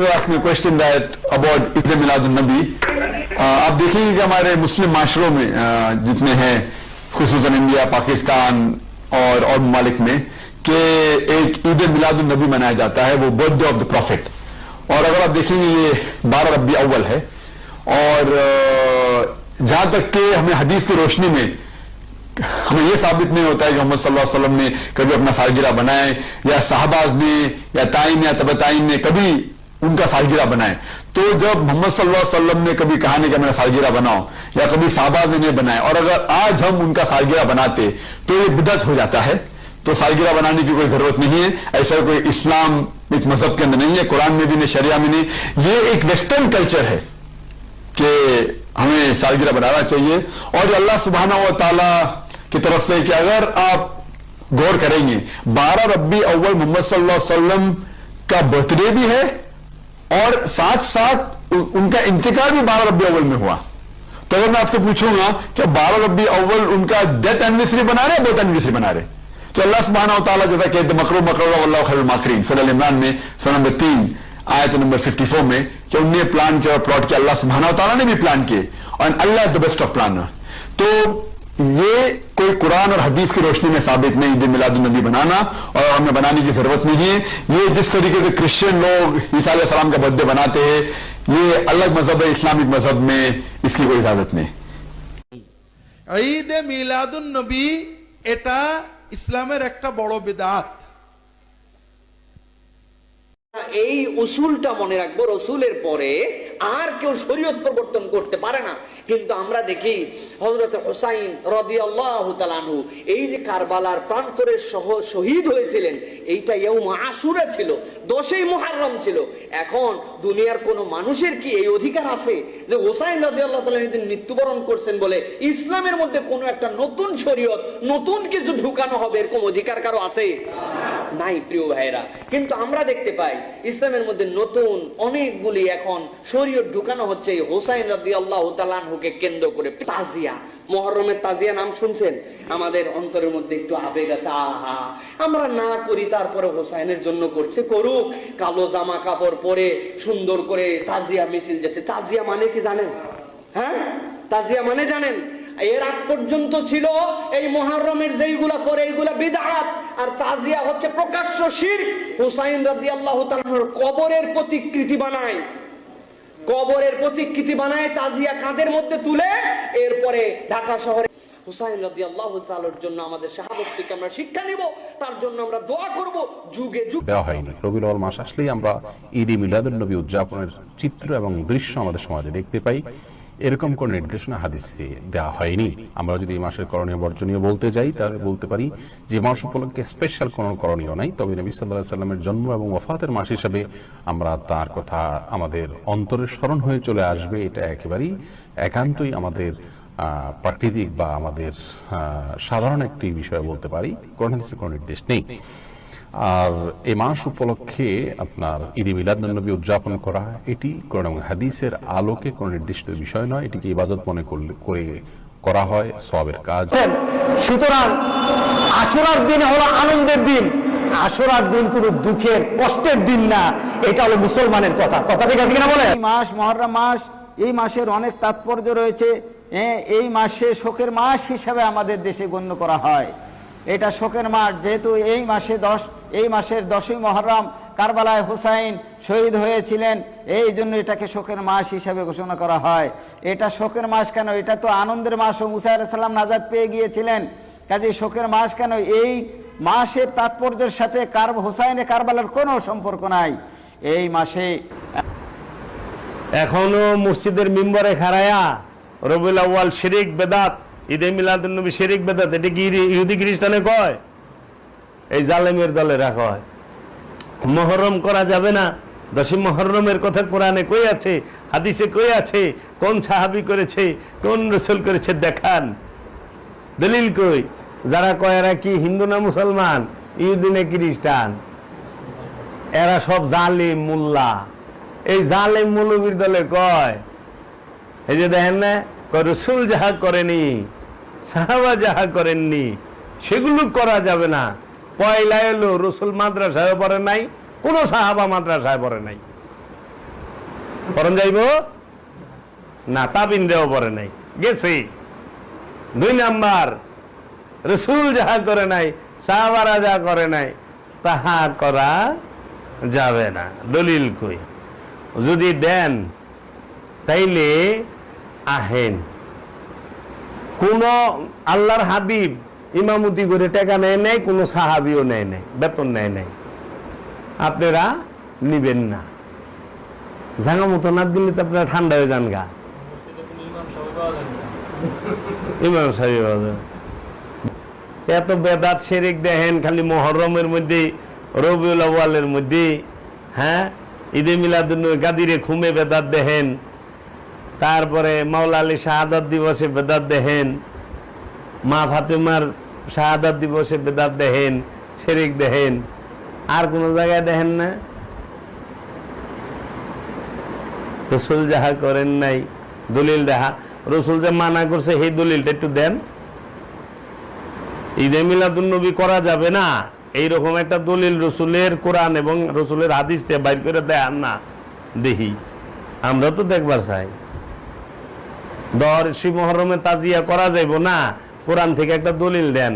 ٹو آسک می کوشچن دیٹ اباؤٹ عید میلاد النبی آپ دیکھیں گے کہ ہمارے مسلم معاشروں میں uh, جتنے ہیں خصوصاً انڈیا، پاکستان اور اور ممالک میں، کہ ایک عید میلاد النبی منایا جاتا ہے، وہ برتھ ڈے آف دا پروفیٹ اور اگر آپ دیکھیں گے، یہ بارہ ربی اول ہے۔ اور uh, جہاں تک کہ ہمیں حدیث کی روشنی میں ہمیں یہ ثابت نہیں ہوتا ہے کہ محمد صلی اللہ علیہ وسلم نے کبھی اپنا سالگرہ بنائے، یا صحاباز نے، یا تعین، یا تبتائین نے کبھی ان کا سالگرہ بنائیں۔ تو جب محمد صلی اللہ علیہ وسلم نے کبھی کہا نہیں کہ میرا سالگرہ بناؤ یا کبھی صحابہ نے نہیں بنائے اور اگر آج ہم ان کا سالگرہ بناتے تو یہ بدعت ہو جاتا ہے۔ تو سالگرہ بنانے کی کوئی ضرورت نہیں ہے، ایسا کوئی اسلام ایک مذہب کے اندر نہیں ہے، قرآن میں بھی نہیں، شریعہ میں نہیں۔ یہ ایک ویسٹرن کلچر ہے کہ ہمیں سالگرہ بنانا چاہیے۔ اور یہ اللہ سبحانہ و تعالی کی طرف سے کہ اگر آپ غور کریں گے، بارہ ربی اول محمد صلی اللہ علیہ وسلم کا برتھ ڈے بھی ہے اور ساتھ ساتھ ان کا انتقال بھی بارہ ربی اول میں ہوا۔ تو اگر میں آپ سے پوچھوں گا کہ بارہ ربی اول ان کا ڈیتھ اینیورسری بنا رہے ڈیتھ اینیورسری بنا رہے؟ تو اللہ سبحانہ و تعالیٰ جیسا کہ مکرو مکرو اللہ خیر الماکرین۔ صلی اللہ عمران میں سن نمبر تین، آیت نمبر 54 میں کہ انہیں پلان کیا اور پلاٹ کیا۔ اللہ سبحانہ و تعالیٰ نے بھی پلان کیے۔ اور اللہ از دا بیسٹ آف پلانر تو یہ کوئی قرآن اور حدیث کی روشنی میں ثابت نہیں عید میلاد النبی بنانا اور ہمیں بنانے کی ضرورت نہیں ہے۔ یہ جس طریقے سے کرسچن لوگ عیسیٰ علیہ السلام کا برتھ ڈے بناتے ہیں یہ الگ مذہب ہے اسلامک مذہب میں اس کی کوئی اجازت نہیں۔ عید میلاد النبی এটা ইসলামের একটা বড় বেদাত এই উসুলটা মনে রাখবো রসুলের পরে আর কেউ শরীয়ত প্রবর্তন করতে পারে না। কিন্তু আমরা দেখি হজরত হোসাইন রদি এই যে কারবালার প্রান্তরের সহ, শহীদ হয়েছিলেন, এইটা ইয়ৌম আশুরা ছিল, দশই মুহাররম ছিল। এখন দুনিয়ার কোন মানুষের কি এই অধিকার আছে যে হোসাইন রদি আল্লাহ মৃত্যুবরণ করছেন বলে ইসলামের মধ্যে কোনো একটা নতুন শরীয়ত, নতুন কিছু ঢুকানো হবে, এরকম অধিকার কারও আছে? নাই, প্রিয় ভাইরা কিন্তু আমরা দেখতে পাই, ইসলামের মধ্যে নতুন অনেকগুলি এখন শরীয়ত ঢুকানো হচ্ছে। এই হোসাইন রাদি আল্লাহ তালানহুকে কেন্দ্র করে তাজিয়া। মহরমের তাজিয়া নাম শুনছেন? আমাদের অন্তরের মধ্যে একটু আবেগ আছে, আহা। আমরা না করি, তারপরে হোসাইনের জন্য করছে, করুক। কালো জামা কাপড় পরে সুন্দর করে তাজিয়া মিছিল যাচ্ছে। তাজিয়া মানে কি জানেন? হ্যাঁ? তাজিয়া মানে জানেন? এর আগ পর্যন্ত ছিল এই মহারমের যেইগুলা করে এইগুলা বিদআত আর তাজিয়া হচ্ছে প্রকাশ্য শির। হুসাইন রাদিয়াল্লাহু তাআলার কবরের প্রতিকৃতি বানায়। কবরের প্রতিকৃতি বানায় তাজিয়া কাঁধের মধ্যে তুলে এরপরে ঢাকা শহরে হুসাইন রাদিয়াল্লাহু তাআলার জন্য আমাদের শাহাদত থেকে আমরা শিক্ষা নিব। তার জন্য আমরা দোয়া করব যুগে যুগে। দেওয়া হয়নি। রবিউল মাস আসলেই আমরা ঈদ মিলাদুল নবী উদযাপনের চিত্র এবং দৃশ্য আমাদের সমাজে দেখতে পাই। এরকম কোন নির্দেশনা, হাদিসে দেওয়া হয়নি। আমরা যদি এই মাসের করণীয় বর্জনীয় বলতে যাই, তাহলে বলতে পারি যে মাস উপলক্ষে স্পেশাল কোনো করণীয় নাই। তবে নবী সাল্লাহ সাল্লামের জন্ম এবং ওফাতের মাস হিসাবে আমরা তার কথা আমাদের অন্তরের স্মরণ হয়ে চলে আসবে। এটা একেবারেই একান্তই আমাদের প্রাকৃতিক বা আমাদের সাধারণ একটি বিষয় বলতে পারি। হাদিসে কোনো নির্দেশ নেই। আর এই মাস উপলক্ষে আপনার ঈদে মিলাদুন্নবী উদযাপন করা এটি কোরআন এবং হাদিসের আলোকে কোনো নির্দিষ্ট বিষয় নয় এটিকে ইবাদত মনে করলে করে করা হয় সবের কাজ। সুতরাং আশুরার দিন হলো আনন্দের দিন। আশুরার দিন কোনো দুঃখের কষ্টের দিন না। এটা হলো মুসলমানের কথা। কথা ঠিক আছে কিনা বলে এই মাস মহরম মাস এই মাসের অনেক তাৎপর্য রয়েছে। হ্যাঁ, এই মাসে শোকের মাস হিসাবে আমাদের দেশে গণ্য করা হয়। এটা শোকের মাঠ, যেহেতু এই মাসে দশ, এই মাসের দশই মহরম, কারবালায় হুসাইন শহীদ হয়েছিলেন, এই জন্য এটাকে শোকের মাস হিসাবে ঘোষণা করা হয়। এটা শোকের মাস কেন? এটা তো আনন্দের মাস ও মুসা সাল্লাম নাজাদ পেয়ে গিয়েছিলেন। কাজে শোকের মাস কেন? এই মাসের তাৎপর্যের সাথে কার হুসাইনে কারবালার কোনো সম্পর্ক নাই। এই মাসে এখনও মসজিদের মিম্বরে খারায়া রবিউল আউয়াল শিরিক বেদাত ঈদে মিলাদুল নবী শিরিক বেদাত, এটা কি ইহুদি খ্রিস্টানে কয়? এই জালেমের দলে রাখা হয় মহরম করা যাবে না। দশই মহরমের কথা কোরআনে কই আছে, হাদিসে কই আছে, কোন সাহাবি করেছে, কোন রসুল করেছে দেখান। দলিল কই? যারা কয় এরা কি হিন্দু না মুসলমান? ইহুদি না খ্রিস্টান? এরা সব জালিম মোল্লা। এই জালিম মুলুবির দলে কয়। এই যে দেখেন না রসুল যাহা করেনি সাহাবা যাহা করেননি, সেগুলো করা যাবে না। পয়লা এলো, রসুল মাদ্রাসায় পড়ে নাই, কোনো সাহাবা মাদ্রাসায় পড়ে নাই। করণ যাইব? না তাবিন দেও পরে নাই। গেছে। দুই নাম্বার, রসুল যাহা করে নাই, সাহাবারা যা করে নাই, তাহা করা যাবে না। দলিল কই? যদি দেন, তাইলে আহেন। কোন আল্লাহর হাবিব ইমামতি করে টাকা নেয় নাই, কোনো সাহাবিও নেয় নাই, বেতন নেয় নাই। আপনারা নিবেন না। জাঙ্গা মতো না দিলে তো আপনারা ঠান্ডা হয়ে যান গা। ইমাম সাহেব এত বেদাত শেরেক দেখেন, খালি মহরমের মধ্যে, রবিউল আউয়ালের মধ্যে হ্যাঁ? ঈদে মিলাদুন গাদিরে খুমে বেদাত দেখেন। তারপরে মাওলা আলী দিবসে বেদাত দেহেন মা ফাতেমার শাহাদাত দিবসে বেদাত দেহেন শেরিক দেহেন আর কোন জায়গায় দেখেন না? রসুল যাহা করেন নাই, দলিল দেখা রসুল যে মানা করছে, সেই দলিলটা একটু দেন। ঈদে মিলাদুন নবী করা যাবে না। এইরকম একটা দলিল রসুলের কোরআন এবং রসুলের হাদিস বাইর করে দেয় না। দেখি, আমরা তো দেখবার চাই। দর শিব মহরমে তাজিয়া করা যাইব না? কোরআন থেকে একটা দলিল দেন।